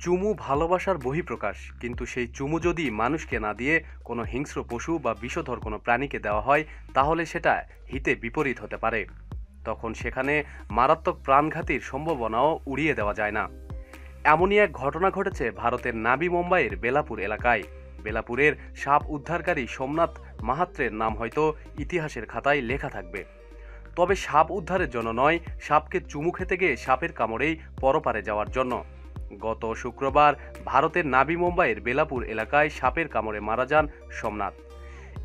চুমু ভালোবাসার বহিঃপ্রকাশ। কিন্তু সেই চুমু যদি মানুষকে না দিয়ে কোনো হিংস্র পশু বা বিষধর কোনো প্রাণীকে দেওয়া হয়, তাহলে সেটা হিতে বিপরীত হতে পারে। তখন সেখানে মারাত্মক প্রাণঘাতীর সম্ভাবনাও উড়িয়ে দেওয়া যায় না। এমনই এক ঘটনা ঘটেছে ভারতের নাবি মুম্বাইয়ের বেলাপুর এলাকায়। বেলাপুরের সাপ উদ্ধারকারী সোমনাথ মাহাত্রের নাম হয়তো ইতিহাসের খাতায় লেখা থাকবে। তবে সাপ উদ্ধারের জন্য নয়, সাপকে চুমু খেতে গিয়ে সাপের কামড়েই পরপারে যাওয়ার জন্য। গত শুক্রবার ভারতের নাবি মুম্বাইয়ের বেলাপুর এলাকায় সাপের কামড়ে মারা যান সোমনাথ।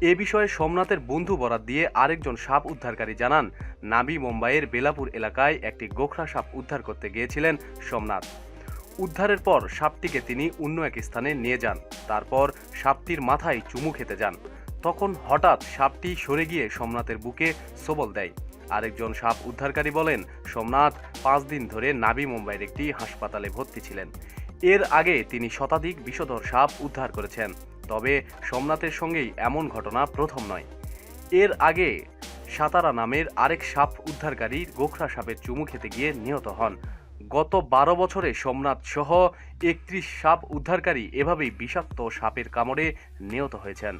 এ বিষয়ে সোমনাথের বন্ধু বরাত দিয়ে আরেকজন সাপ উদ্ধারকারী জানান, নাবি মুম্বাইয়ের বেলাপুর এলাকায় একটি গোখরা সাপ উদ্ধার করতে গিয়েছিলেন সোমনাথ। উদ্ধারের পর সাপটিকে তিনি অন্য এক স্থানে নিয়ে যান, তারপর সাপটির মাথায় চুমু খেতে যান। তখন হঠাৎ সাপটি সরে গিয়ে সোমনাথের বুকে সবল দেয়। আরেকজন সাপ উদ্ধারকারী বলেন, সোমনাথ পাঁচ দিন ধরে নাবি মুম্বাইয়ের একটি হাসপাতালে ভর্তি ছিলেন। এর আগে তিনি শতাধিক বিষধর সাপ উদ্ধার করেছেন, তবে সোমনাথের সঙ্গেই এমন ঘটনা প্রথম নয়। এর আগে সাতারা নামের আরেক সাপ উদ্ধারকারী গোখরা সাপের চুমু খেতে গিয়ে নিহত হন। গত বারো বছরে সোমনাথ সহ একত্রিশ সাপ উদ্ধারকারী এভাবেই বিষাক্ত সাপের কামড়ে নিহত হয়েছেন।